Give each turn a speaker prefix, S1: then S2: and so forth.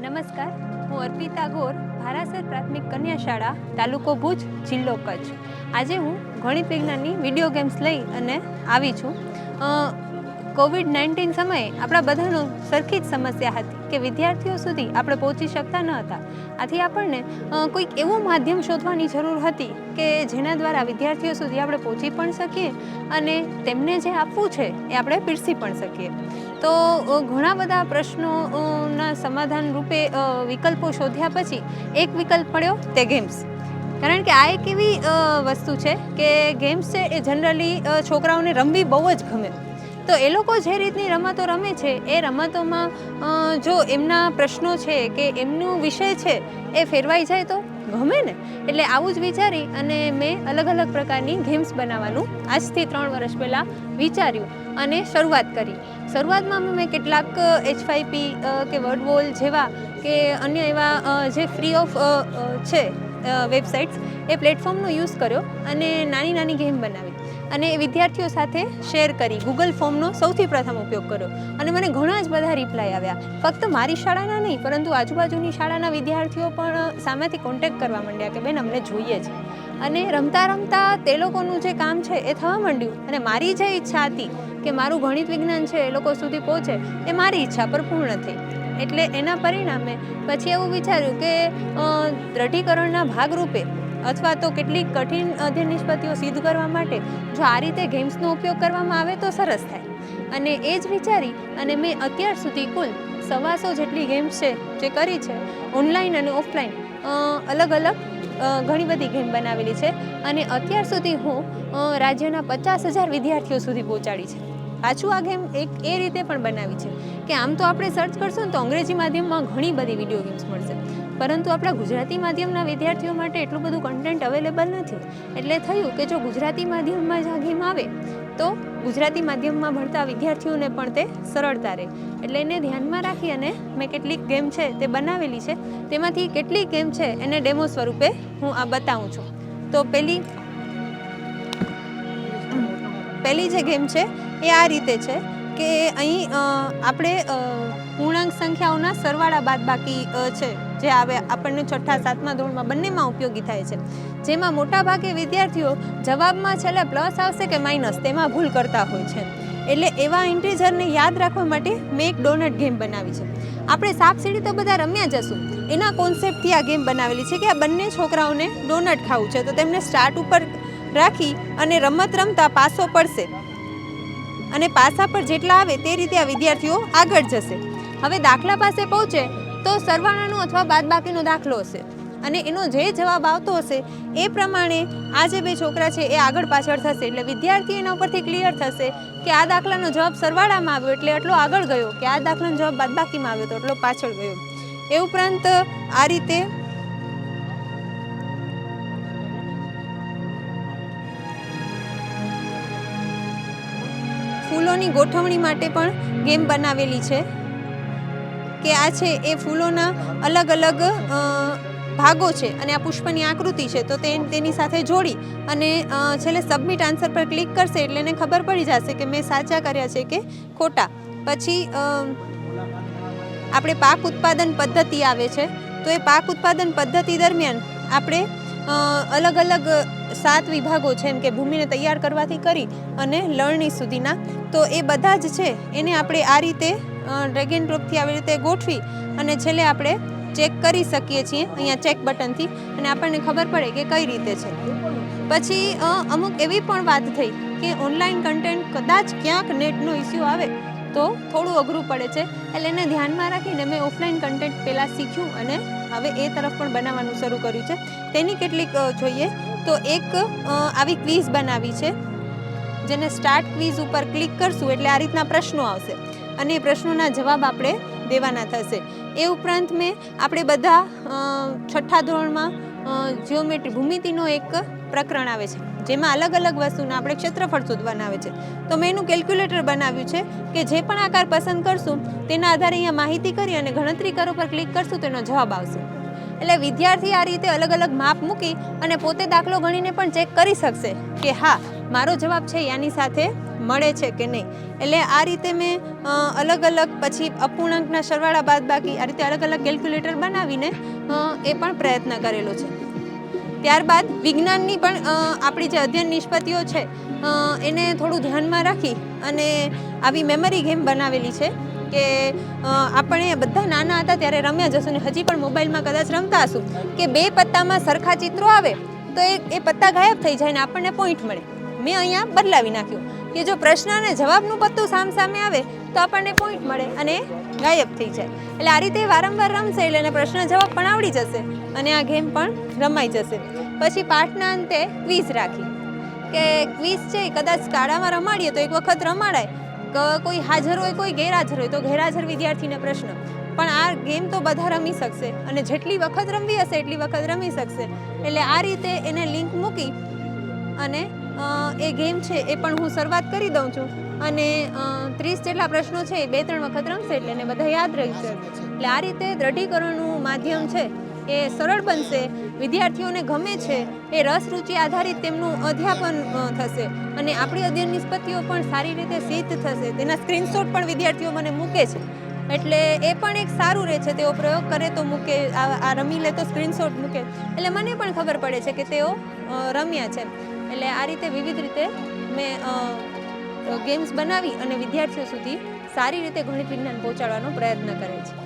S1: નમસ્કાર, હું અર્પિતા ગોર, ભારાસર પ્રાથમિક કન્યા શાળા તાલુકો ભુજ, જિલ્લો કચ્છ. આજે હું ગણિત વિજ્ઞાનની વીડિયો ગેમ્સ લઈ અને આવી છું. કોવિડ નાઇન્ટીન સમયે આપણા બધાનો સરખી જ સમસ્યા હતી કે વિદ્યાર્થીઓ સુધી આપણે પહોંચી શકતા ન હતા. આથી આપણને કોઈક એવું માધ્યમ શોધવાની જરૂર હતી કે જેના દ્વારા વિદ્યાર્થીઓ સુધી આપણે પહોંચી પણ શકીએ અને તેમને જે આપવું છે એ આપણે પીરસી પણ શકીએ. તો ઘણા બધા પ્રશ્નોના સમાધાન રૂપે વિકલ્પો શોધ્યા પછી એક વિકલ્પ પડ્યો તે ગેમ્સ. કારણ કે આ એક એવી વસ્તુ છે કે ગેમ્સ છે એ જનરલી છોકરાઓને રમવી બહુ જ ગમે. તો એ લોકો જે રીતની રમતો રમે છે, એ રમતોમાં જો એમના પ્રશ્નો છે કે એમનું વિષય છે, એ ફેરવાઈ જાય તો ગમે ને? એટલે આવું જ વિચારી અને મેં અલગ અલગ પ્રકારની ગેમ્સ બનાવવાનું આજથી ત્રણ વર્ષ પહેલાં વિચાર્યું અને શરૂઆત કરી. શરૂઆતમાં મેં કેટલાક એચફાઈપી કે વર્ડ વોલ જેવા કે અન્ય એવા જે ફ્રી ઓફ છે વેબસાઇટ્સ એ પ્લેટફોર્મનો યુઝ કર્યો અને નાની નાની ગેમ બનાવી. અને વિદ્યાર્થીઓ સાથે શેર કરી ગૂગલ ફોર્મનો સૌથી પ્રથમ ઉપયોગ કર્યો. અને મને ઘણા જ બધા રિપ્લાય આવ્યા. ફક્ત મારી શાળાના નહીં, પરંતુ આજુબાજુની શાળાના વિદ્યાર્થીઓ પણ સામેથી કોન્ટેક્ટ કરવા માંડ્યા કે, બેન, અમને જોઈએ છે. અને રમતા રમતા તે લોકોનું જે કામ છે એ થવા માંડ્યું. અને મારી જે ઈચ્છા હતી કે મારું ગણિત વિજ્ઞાન છે એ લોકો સુધી પહોંચે, એ મારી ઈચ્છા પર પૂર્ણ થઈ. એટલે એના પરિણામે પછી એવું વિચાર્યું કે દ્રઢીકરણના ભાગરૂપે અથવા તો કેટલીક કઠિન અધ્યયન નિષ્પત્તિઓ સિદ્ધ કરવા માટે જો આ રીતે ગેમ્સનો ઉપયોગ કરવામાં આવે તો સરસ થાય. અને એ જ વિચારી અને મેં અત્યાર સુધી કુલ સવાસો જેટલી ગેમ્સ છે જે કરી છે, ઓનલાઈન અને ઓફલાઈન અલગ અલગ ઘણી બધી ગેમ બનાવેલી છે. અને અત્યાર સુધી હું રાજ્યના પચાસ હજાર વિદ્યાર્થીઓ સુધી પહોંચાડી છે. પાછું આ ગેમ એક એ રીતે પણ બનાવી છે કે આમ તો આપણે સર્ચ કરશું ને તો અંગ્રેજી માધ્યમમાં ઘણી બધી વીડિયો ગેમ્સ મળશે. પરંતુ આપણા ગુજરાતી માધ્યમના વિદ્યાર્થીઓ માટે એટલું બધું કન્ટેન્ટ અવેલેબલ નથી. એટલે થયું કે જો ગુજરાતી માધ્યમમાં જ આ ગેમ આવે, તો ગુજરાતી માધ્યમમાં ભણતા વિદ્યાર્થીઓને પણ તે સરળતા રહે. એટલે એને ધ્યાનમાં રાખી અને મેં કેટલીક ગેમ છે તે બનાવેલી છે, તેમાંથી કેટલીક ગેમ છે એને ડેમો સ્વરૂપે હું આ બતાવું છું. તો પેલી પહેલી જે ગેમ છે એ આ રીતે છે કે અહીં આપણે પૂર્ણાંક સંખ્યાઓના સરવાળા બાદ બાકી છે, જે આવે આપણને છઠ્ઠા સાતમા ધોરણમાં બંનેમાં ઉપયોગી થાય છે. જેમાં મોટાભાગે વિદ્યાર્થીઓ જવાબમાં છેલ્લે પ્લસ આવશે કે માઇનસ તેમાં ભૂલ કરતા હોય છે. એટલે એવા ઇન્ટીજરને યાદ રાખવા માટે મેં એક ડોનટ ગેમ બનાવી છે. આપણે સાપ સીડી તો બધા રમ્યા જશું એના કોન્સેપ્ટથી આ ગેમ બનાવેલી છે કે આ બંને છોકરાઓને ડોનટ ખાવું છે. તો તેમને સ્ટાર્ટ ઉપર રાખી અને રમત રમતા પાસો પડશે. અને પાસા પર જેટલા આવે તે રીતે આ વિદ્યાર્થીઓ આગળ જશે. હવે દાખલા પાસે પહોંચે તો સરવાળાનો અથવા બાદબાકીનો દાખલો હશે. અને એનો જે જવાબ આવતો હશે એ પ્રમાણે આ જે બે છોકરા છે એ આગળ પાછળ થશે. એટલે વિદ્યાર્થી એના ઉપરથી ક્લિયર થશે કે આ દાખલાનો જવાબ સરવાળામાં આવ્યો એટલે એટલો આગળ ગયો કે આ દાખલાનો જવાબ બાદબાકીમાં આવ્યો તો એટલો પાછળ ગયો. એ ઉપરાંત આ રીતે ફૂલોની ગોઠવણી માટે પણ ગેમ બનાવેલી છે. કે આ છે એ ફૂલોના અલગ અલગ ભાગો છે અને આ પુષ્પની આકૃતિ છે. તો તે તેની સાથે જોડી અને છેલ્લે સબમિટ આન્સર પર ક્લિક કરશે એટલે એને ખબર પડી જશે કે મેં સાચા કર્યા છે કે ખોટા. પછી આપણે પાક ઉત્પાદન પદ્ધતિ આવે છે. તો એ પાક ઉત્પાદન પદ્ધતિ દરમિયાન આપણે અલગ અલગ સાત વિભાગો છે એમ કે ભૂમિને તૈયાર કરવાથી કરી અને લણણી સુધીના. તો એ બધા જ છે. એને આપણે આ રીતે ડ્રેગ એન્ડ ડ્રોપથી આવી રીતે ગોઠવી અને છેલ્લે આપણે ચેક કરી શકીએ છીએ, અહીંયા ચેક બટનથી અને આપણને ખબર પડે કે કઈ રીતે છે. પછી અમુક એવી પણ વાત થઈ કે ઓનલાઈન કન્ટેન્ટ કદાચ ક્યાંક નેટનો ઇસ્યુ આવે તો થોડું અઘરું પડે છે. એટલે એને ધ્યાનમાં રાખીને મેં ઓફલાઈન કન્ટેન્ટ પહેલાં શીખ્યું અને હવે એ તરફ પણ બનાવવાનું શરૂ કર્યું છે. તેની કેટલીક જોઈએ તો એક આવી ક્વિઝ બનાવી છે. જેને સ્ટાર્ટ ક્વિઝ ઉપર ક્લિક કરશું એટલે આ રીતના પ્રશ્નો આવશે. અને એ પ્રશ્નોના જવાબ આપણે દેવાના થશે. એ ઉપરાંત મેં આપણે બધા છઠ્ઠા ધોરણમાં જીઓમેટ્રી ભૂમિતિનો એક પ્રકરણ આવે છે, જેમાં અલગ અલગ વસ્તુના આપણે ક્ષેત્રફળ શોધવાના આવે છે. તો મેં એનું કેલ્ક્યુલેટર બનાવ્યું છે કે જે પણ આકાર પસંદ કરશું, તેના આધારે અહીંયા માહિતી કરી અને ગણતરી કરો પર ક્લિક કરશું તેનો જવાબ આવશે. એટલે વિદ્યાર્થી આ રીતે અલગ અલગ માપ મૂકી અને પોતે દાખલો ગણીને પણ ચેક કરી શકશે કે હા, મારો જવાબ છે યાની સાથે મળે છે કે નહીં. એટલે આ રીતે મેં અલગ અલગ પછી અપૂર્ણાંકના સરવાળા બાદ બાકી આ રીતે અલગ અલગ કેલ્ક્યુલેટર બનાવીને એ પણ પ્રયત્ન કરેલો છે. ત્યારબાદ વિજ્ઞાનની પણ આપણી જે અધ્યયન નિષ્પત્તિઓ છે એને થોડું ધ્યાનમાં રાખી અને આવી મેમરી ગેમ બનાવેલી છે કે આપણે બધા નાના હતા ત્યારે રમ્યા જશું ને હજી પણ મોબાઈલમાં કદાચ રમતા હશું કે બે પત્તામાં સરખા ચિત્રો આવે તો એ એ પત્તા ગાયબ થઈ જાય ને આપણને પોઈન્ટ મળે. મેં અહીંયા બદલાવી નાખ્યું. કે જો પ્રશ્ન અને જવાબનું પત્તું સામસામે આવે, તો આપણને પોઈન્ટ મળે અને ગાયબ થઈ જાય. એટલે આ રીતે વારંવાર રમશે એટલે એને પ્રશ્ન જવાબ પણ આવડી જશે અને આ ગેમ પણ રમાઈ જશે. પછી પાઠના અંતે ક્વિઝ રાખી. કે ક્વિઝ છે કદાચ શાળામાં રમાડીએ તો એક વખત રમાડાય. કોઈ હાજર હોય, કોઈ ગેરહાજર હોય, તો ગેરહાજર વિદ્યાર્થીને પ્રશ્ન. પણ આ ગેમ તો બધા રમી શકશે અને જેટલી વખત રમવી હશે, એટલી વખત રમી શકશે. એટલે આ રીતે એને લિંક મૂકી અને એ ગેમ છે એ પણ હું શરૂઆત કરી દઉં છું. અને ત્રીસ જેટલા પ્રશ્નો છે એ બે ત્રણ વખત રમશે એટલે એને બધા યાદ રહેશે. એટલે આ રીતે દ્રઢીકરણનું માધ્યમ છે એ સરળ બનશે, વિદ્યાર્થીઓને ગમે છે એ રસ રુચિ આધારિત તેમનું અધ્યાપન થશે. અને આપણી અધ્યયન નિષ્પત્તિઓ પણ સારી રીતે સિદ્ધ થશે. તેના સ્ક્રીનશોટ પણ વિદ્યાર્થીઓ મને મૂકે છે. એટલે એ પણ એક સારું રહે છે, તેઓ પ્રયોગ કરે તો મૂકે, આ રમી લે તો સ્ક્રીનશોટ મૂકે. એટલે મને પણ ખબર પડે છે કે તેઓ રમ્યા છે. એટલે આ રીતે વિવિધ રીતે મેં ગેમ્સ બનાવી અને વિદ્યાર્થીઓ સુધી સારી રીતે ગણિત વિજ્ઞાન પહોંચાડવાનો પ્રયત્ન કરે છે.